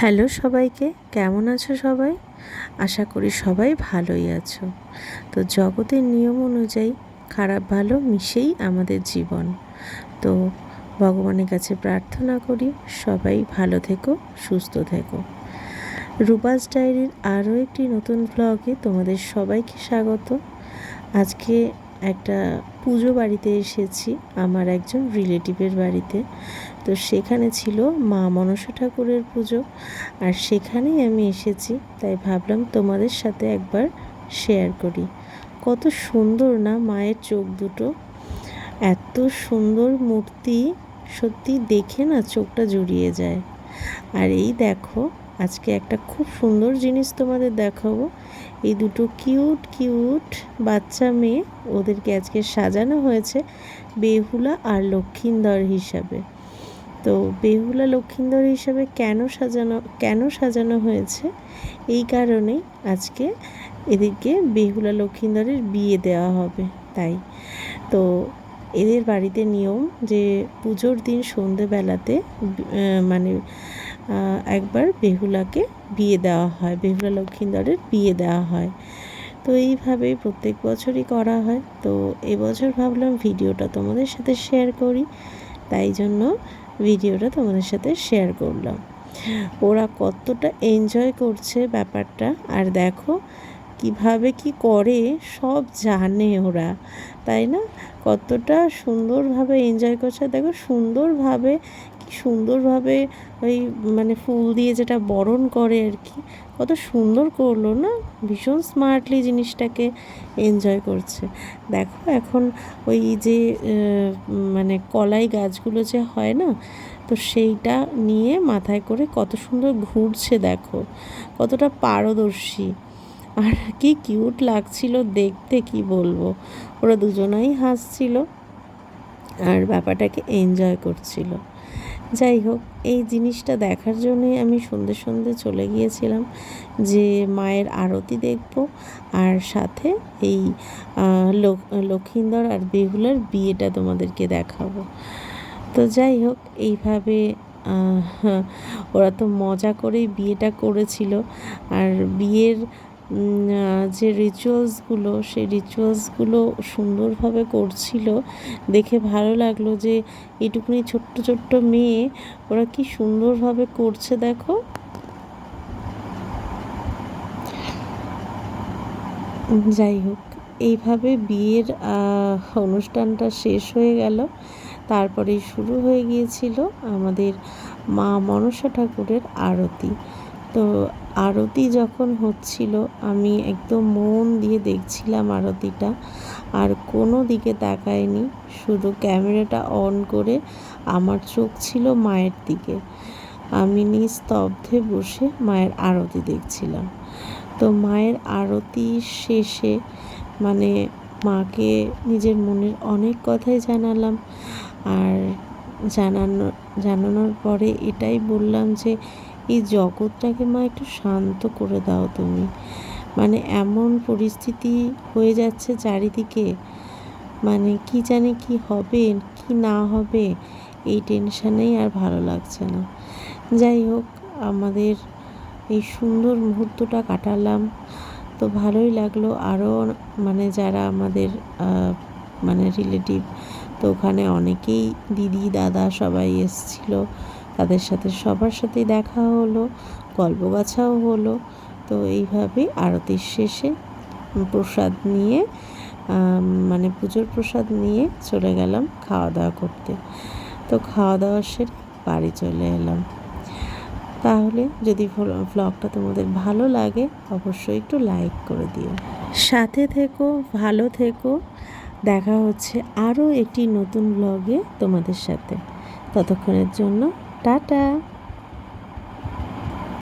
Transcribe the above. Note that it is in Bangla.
হ্যালো সবাইকে, কেমন আছো সবাই? আশা করি সবাই ভালোই আছো। তো জগতের নিয়ম অনুযায়ী খারাপ ভালো মিশেই আমাদের জীবন। তো ভগবানের কাছে প্রার্থনা করি, সবাই ভালো থেকো, সুস্থ থেকো। রূপাস ডায়েরির আরও একটি নতুন ব্লগে তোমাদের সবাইকে স্বাগত। আজকে একটা পুজো বাড়িতে এসেছি আমার একজন রিলেটিভের বাড়িতে। তো সেখানে ছিল মা মনসা ঠাকুরের পুজো আর সেখানেই আমি এসেছি। তাই ভাবলাম তোমাদের সাথে একবার শেয়ার করি। কত সুন্দর না মায়ের চোখ দুটো। এত সুন্দর মূর্তি সত্যি দেখে না চোখটা জুড়িয়ে যায়। আর এই দেখো আজকে একটা খুব সুন্দর জিনিস তোমাদের দেখাবো। এই দুটো কিউট কিউট বাচ্চা মেয়ে ওদেরকে আজকে সাজানো হয়েছে বেহুলা আর লক্ষ্মীন্দর হিসাবে। তো বেহুলা লক্ষ্মীন্দর হিসাবে কেন সাজানো কেন সাজানো হয়েছে? এই কারণেই আজকে এদেরকে বেহুলা লক্ষ্মীন্দরের বিয়ে দেওয়া হবে, তাই। তো এদের বাড়িতে নিয়ম যে পুজোর দিন সন্ধেবেলাতে মানে একবার বেহুলাকে বিয়ে দেওয়া হয়, বেহুলা লক্ষ্মীন্দরের বিয়ে দেওয়া হয়। তো এইভাবেই প্রত্যেক বছরই করা হয়। তো এবছর ভাবলাম ভিডিওটা তোমাদের সাথে শেয়ার করি, তাই জন্য ভিডিওটা তোমাদের সাথে শেয়ার করলাম। ওরা কতটা এনজয় করছে ব্যাপারটা। আর দেখো কীভাবে কি করে সব জানে ওরা, তাই না? কতটা সুন্দরভাবে এনজয় করছে। দেখো সুন্দরভাবে, কি সুন্দরভাবে ওই মানে ফুল দিয়ে যেটা বরণ করে আর কি, কত সুন্দর করল না? ভীষণ স্মার্টলি জিনিসটাকে এনজয় করছে। দেখো এখন ওই যে মানে কলাই গাছগুলো যে হয় না, তো সেইটা নিয়ে মাথায় করে কত সুন্দর ঘুরছে দেখো, কতটা পারদর্শী। আর কি কিউট লাগছিল দেখতে, কি বলব? ওরা দুজনাই হাসছিল আর ব্যাপারটাকে এনজয় করছিল। যাই হোক, এই জিনিসটা দেখার জন্যই আমি সন্ধে সন্ধে চলে গিয়েছিলাম যে মায়ের আরতি দেখব আর সাথে এই লক্ষিন্দর আর বেহুলার বিয়েটা তোমাদেরকে দেখাবো। তো যাই হোক, এইভাবে ওরা তো মজা করেই বিয়েটা করেছিল। আর বিয়ের যে রিচুয়ালসগুলো সেই রিচুয়ালসগুলো সুন্দরভাবে করছিল, দেখে ভালো লাগল যে এটুকুনি ছোট্ট ছোট্ট মেয়ে, ওরা কি সুন্দরভাবে করছে দেখো। যাই হোক, এইভাবে বিয়ের অনুষ্ঠানটা শেষ হয়ে গেল। তারপরে শুরু হয়ে গিয়েছিল আমাদের মা মনসা ঠাকুরের আরতি। তো আরতি যখন হচ্ছিল, আমি একদম মন দিয়ে দেখছিলাম আরতিটা। আর কোনো দিকে তাকায়নি, শুধু ক্যামেরাটা অন করে আমার চোখ ছিল মায়ের দিকে। আমি নিস্তব্ধে বসে মায়ের আরতি দেখছিলাম। তো মায়ের আরতি শেষে মানে মাকে নিজের মনের অনেক কথাই জানালাম। আর জানানো, জানানোর পরে এটাই বললাম যে এই জগৎটাকে মা একটু শান্ত করে দাও তুমি। মানে এমন পরিস্থিতি হয়ে যাচ্ছে চারিদিকে। মানে কি জানি কি হবে, কি না হবে, এই টেনশানেই আর ভালো লাগছে না। যাই হোক, আমাদের এই সুন্দর মুহূর্তটা কাটালাম। তো ভালোই লাগল আরও মানে যারা আমাদের মানে রিলেটিভ তো ওখানে অনেকেই দিদি, দাদা সবাই এসছিল। তাদের সাথে সবার সাথেই দেখা হলো, গল্প গাছাও হলো। তো এইভাবেই আরতির শেষে প্রসাদ নিয়ে মানে পুজোর প্রসাদ নিয়ে চলে গেলাম খাওয়া দাওয়া করতে। তো খাওয়া দাওয়া সেরে বাড়ি চলে এলাম। তাহলে যদি ভ্লগটা তোমাদের ভালো লাগে, অবশ্যই একটু লাইক করে দিও। সাথে থেকো, ভালো থেকো। দেখা হচ্ছে আরও একটি নতুন ব্লগে তোমাদের সাথে। ততক্ষণের জন্য টাটা